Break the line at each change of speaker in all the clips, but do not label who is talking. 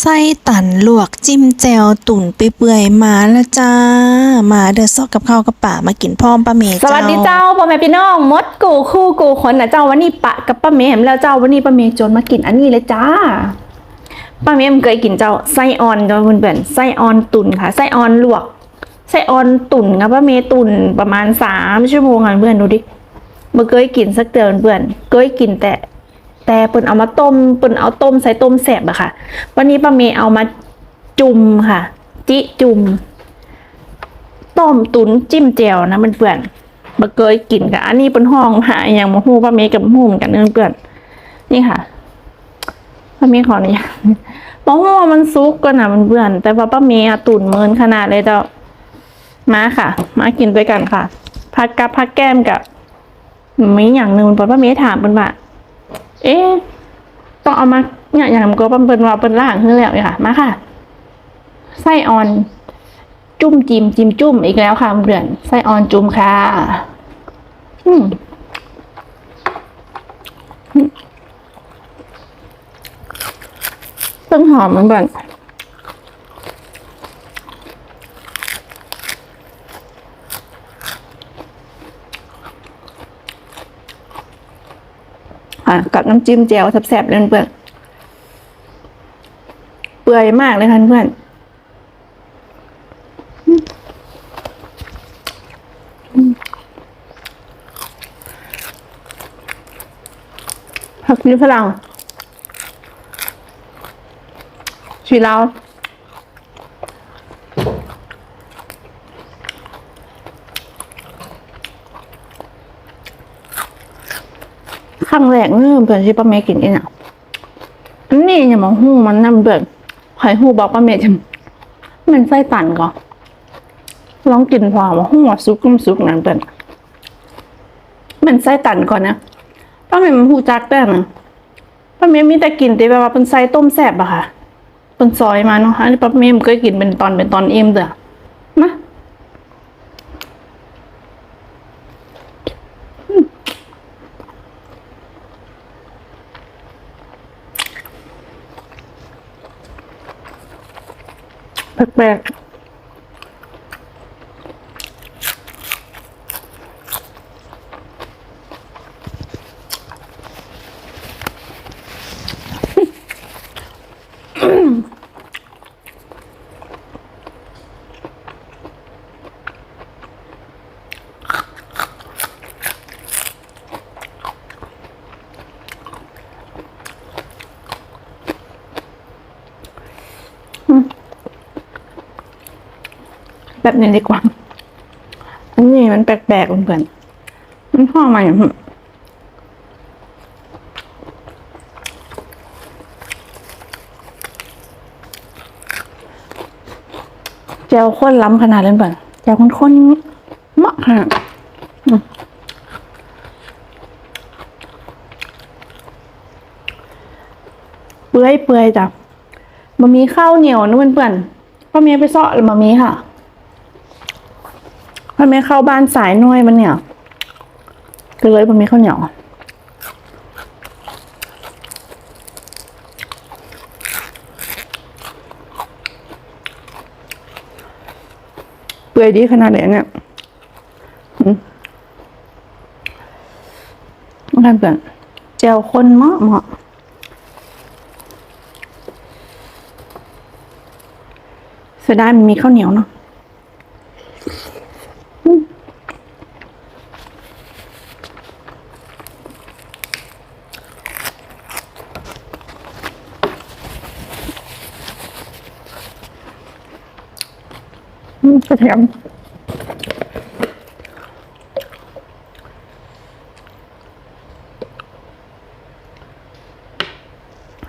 ไส้ตันลวกจิ้มแจวตุ๋นไปเปื่อยมาแล้วจ้า มาเดือซอกกับข้าวกับป่ามากินพร้อมป้าเมย์
สวัสดีเจ้าพ่อแม่พี่น้องมดกูคู่กูคนนะเจ้าวันนี้ปะกับป้าเมมแล้วเจ้าวันนี้ป้าเมย์จนมากินอันนี้เลยจ้าป้าเมมเคยกินเจ้าไส้ออนเจ้าเพื่อนๆไส้ออนตุ่นค่ะไส้ออนลวกไส้ออนตุ่นค่ะป้าเมย์ตุ่นประมาณสามชั่วโมงอะเพื่อนดูดิเมื่อเคยกินสักเดือนเพื่อนเคยกินแต่ แต่เปิ่นเอามาต้มเปิ่นเอาต้มใส่ต้มแสบอะค่ะ วันนี้ป้าเมย์เอามาจุ่มค่ะ จิจุ่มต้มตุ๋นจิ้มแจ่วนะเพื่อนๆมาเคยกินค่ะอันนี้เป็นห้องหาอย่างมาฮู้ป้าเมย์กับฮู้เหมือนกันเพื่อนๆนี่ค่ะป้าเมย์ขออนุญาตมะฮู้ว่ามันซุกกันนะเพื่อนแต่ว่าป้าเมย์ตุ๋นเมินขนาดเลยเจ้ามาค่ะ มากินด้วยกันค่ะ พักกับพักแก้มกับมีอย่างหนึ่งป้าเมย์ถามเป็นว่า เอ๊ะต้องเอามาเนี่ยอย่างมันก็เปิ้นว่าเปิ้นล่างขึ้นแล้วเนี่ยค่ะ มาค่ะ ไส้อ่อน จุ่มจิ้มจิ้มจุ่มอีกแล้วค่ะเพื่อนไส้อ่อนจุ่มค่ะ อืมต้นหอมเหมือนแบบ อะ กับน้ำจิ้มแจ่วแซ่บๆเลยเพื่อนเปื่อยมากเลยค่ะเพื่อนผักชีฝรั่งชีลาว ครั้งแรกเนื่อเพื่อนที่ป้าเมย์กินเองอะอันนี้อย่ามาหู้มันน้ำเดือดไข่หู้บอกป้าเมย์จะมันไส้ตันก่อนลองกินพอมาหู้ว่าซุปกุ้มซุปนั่นเดือดมันไส้ตันก่อนนะป้าเมย์มันหูจักแป้งนะป้าเมย์มีแต่กินแต่แบบว่าเป็นไส้ต้มแซ่บอะค่ะเป็นซอยมาเนาะอันนี้ป้าเมย์มันก็กินเป็นตอนเป็นตอนเอ็มเด้อมาอืม แปลกๆ แบบนี้ดีกว่า อันนี้มันแปลกๆเพื่อนมันห้องมาอย่างจวข้นล้ำขนาดเลยเพื่อนแจวข้นๆมากค่ะเปื่อยเปื่อยๆจ้ะบะหมี่ข้าวเหนียวนะเพื่อนๆป้าเมียไปเซาะบะหมี่ค่ะ ป้าเมียเข้าบ้านสายน้อยมันเนี่ยก็เลยบะหมี่ข้าวเหนียวเปื่อยดีขนาดไหนเนี่ยอืมมากันเพื่อนแจวข้นเหมาะเหมาะเสียดายมันมีข้าวเหนียวเนาะ กระเทียม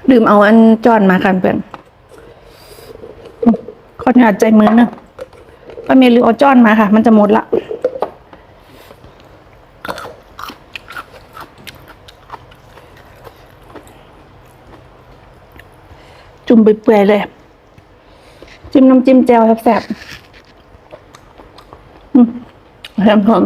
ลืมเอาอันจอนมากันเพื่อนขออนุญาใจมือนะป้าเมย์ลืมเอาจอนมาค่ะ มันจะหมดละจุ่มไปเปื่อยเลย จิ้มน้ำจิ้มแจ่วแซ่บๆ แฮมหอม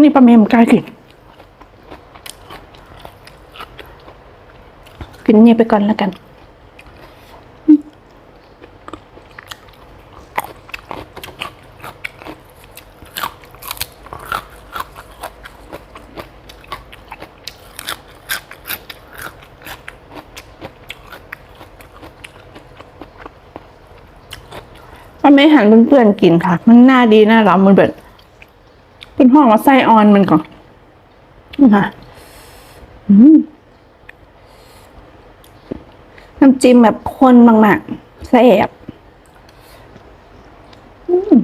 นี่ปลาเมมกล้ากิน กินนี่ไปก่อนแล้วกัน มันไม่หันเพื่อนๆกินค่ะ มันน่าดีน่ารักมันแบบเป็นห้องว่าไส้ออนมันก่อนนี่ค่ะน้ำจิ้มแบบข้นมากๆแซ่บอืม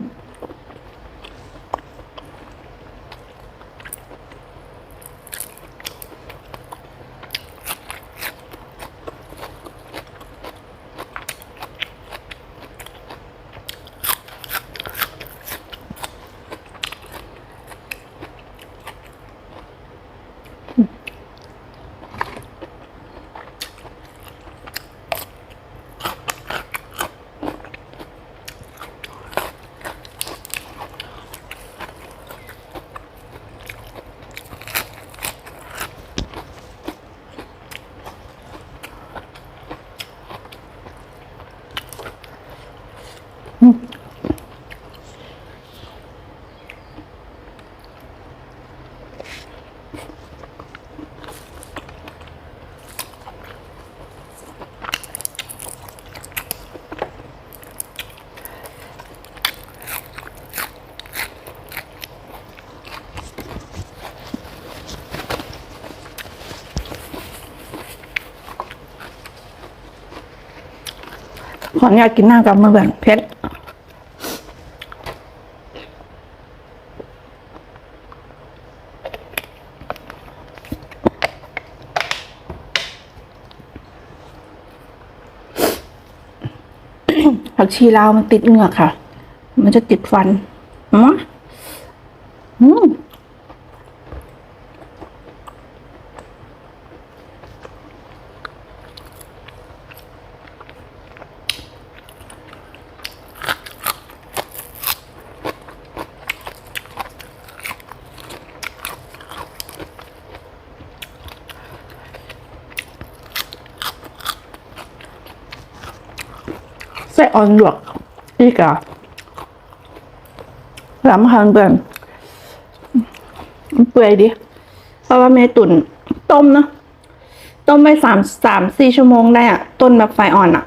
ขออนุญาตกินหน้ากับมือแบบเพชรผักชีลาวมันติดเหงือกค่ะ มันจะติดฟันอืมอืม อ่อนหยวกอีกอะสามคันเปื่อนเปื่อยดิเพราะว่าเมตุนต้มเนาะต้มไปสามสามสี่ชั่วโมงได้อะต้นแบบไฟอ่อนอะ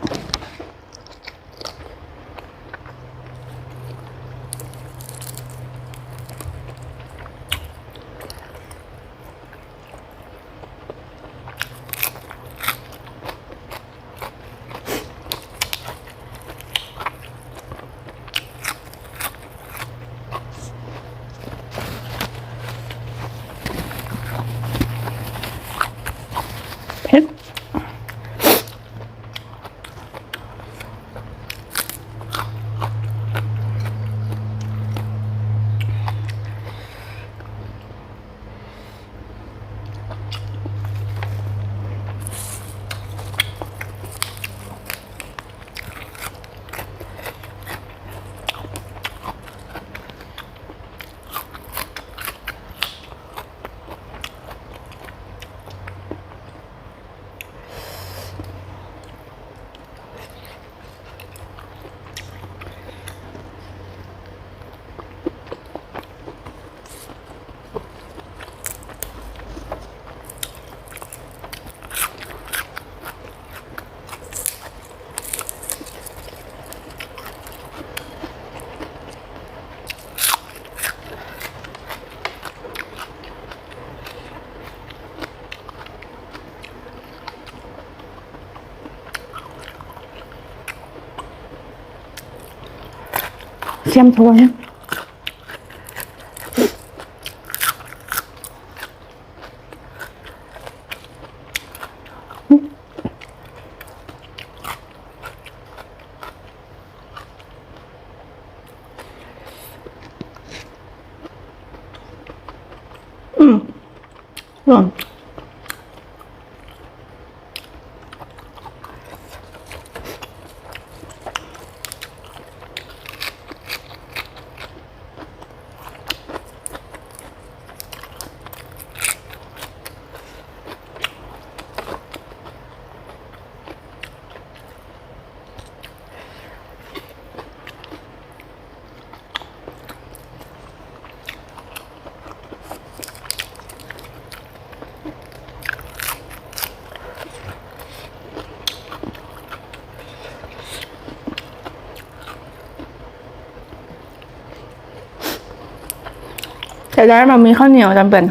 เผ็ดเชี ยมทัวร์เนี่ยอืมอืมจะได้มามีข้าวเหนียวจำเป็น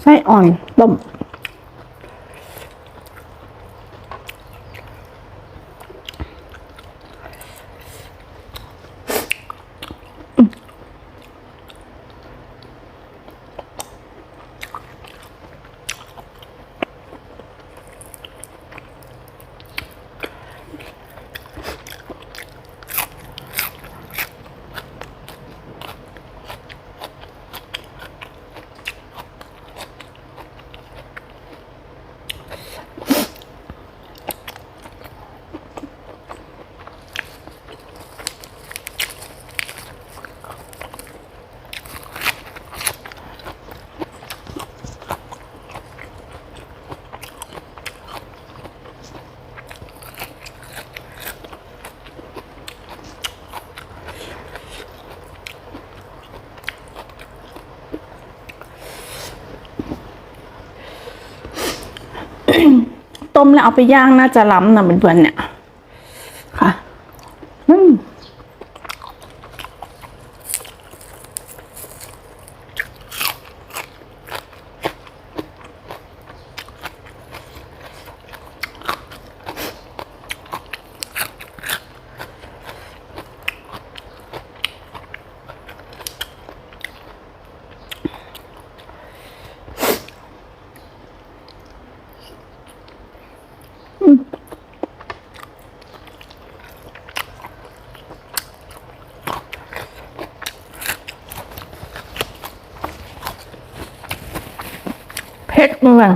ไส้อ่อนต้ม ต้ มแล้วเอาไปย่างน่าจะล้ำนะเพื่อนๆเนี่ย เผ็ดเมือง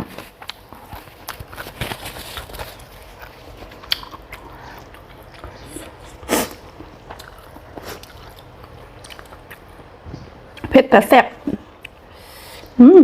เผ็ดแต่แซ่บอืม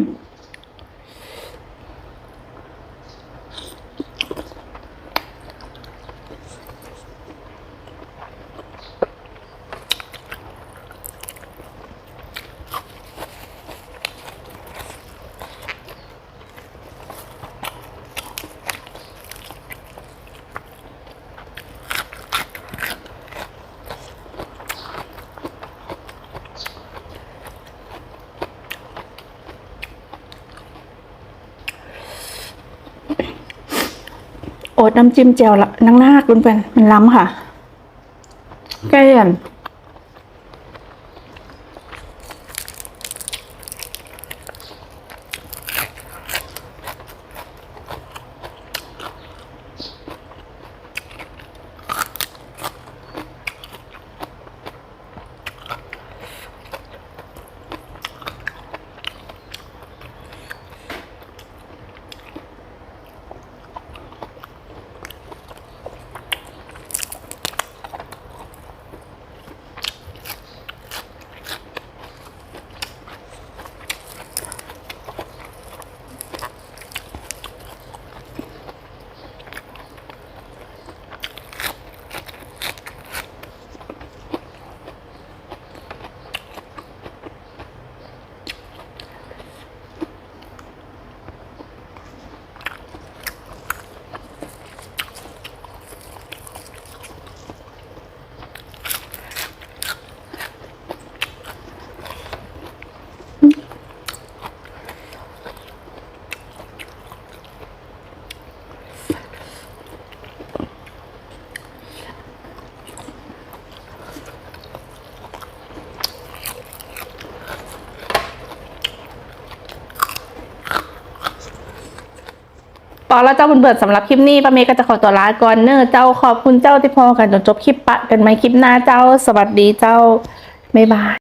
โอ๊ตน้ำจิ้มแจ่วละนังนาคุณเป็นมันล้ำค่ะแก้ม อแล้วเจ้าบุญเบิดสำหรับคลิปนี้ป้าเมย์ก็จะขอตัวลาก่อนเนอะเจ้าขอบคุณเจ้าที่พอกันจนจบคลิปปะกันไหมคลิปหน้าเจ้าสวัสดีเจ้าบ๊ายบาย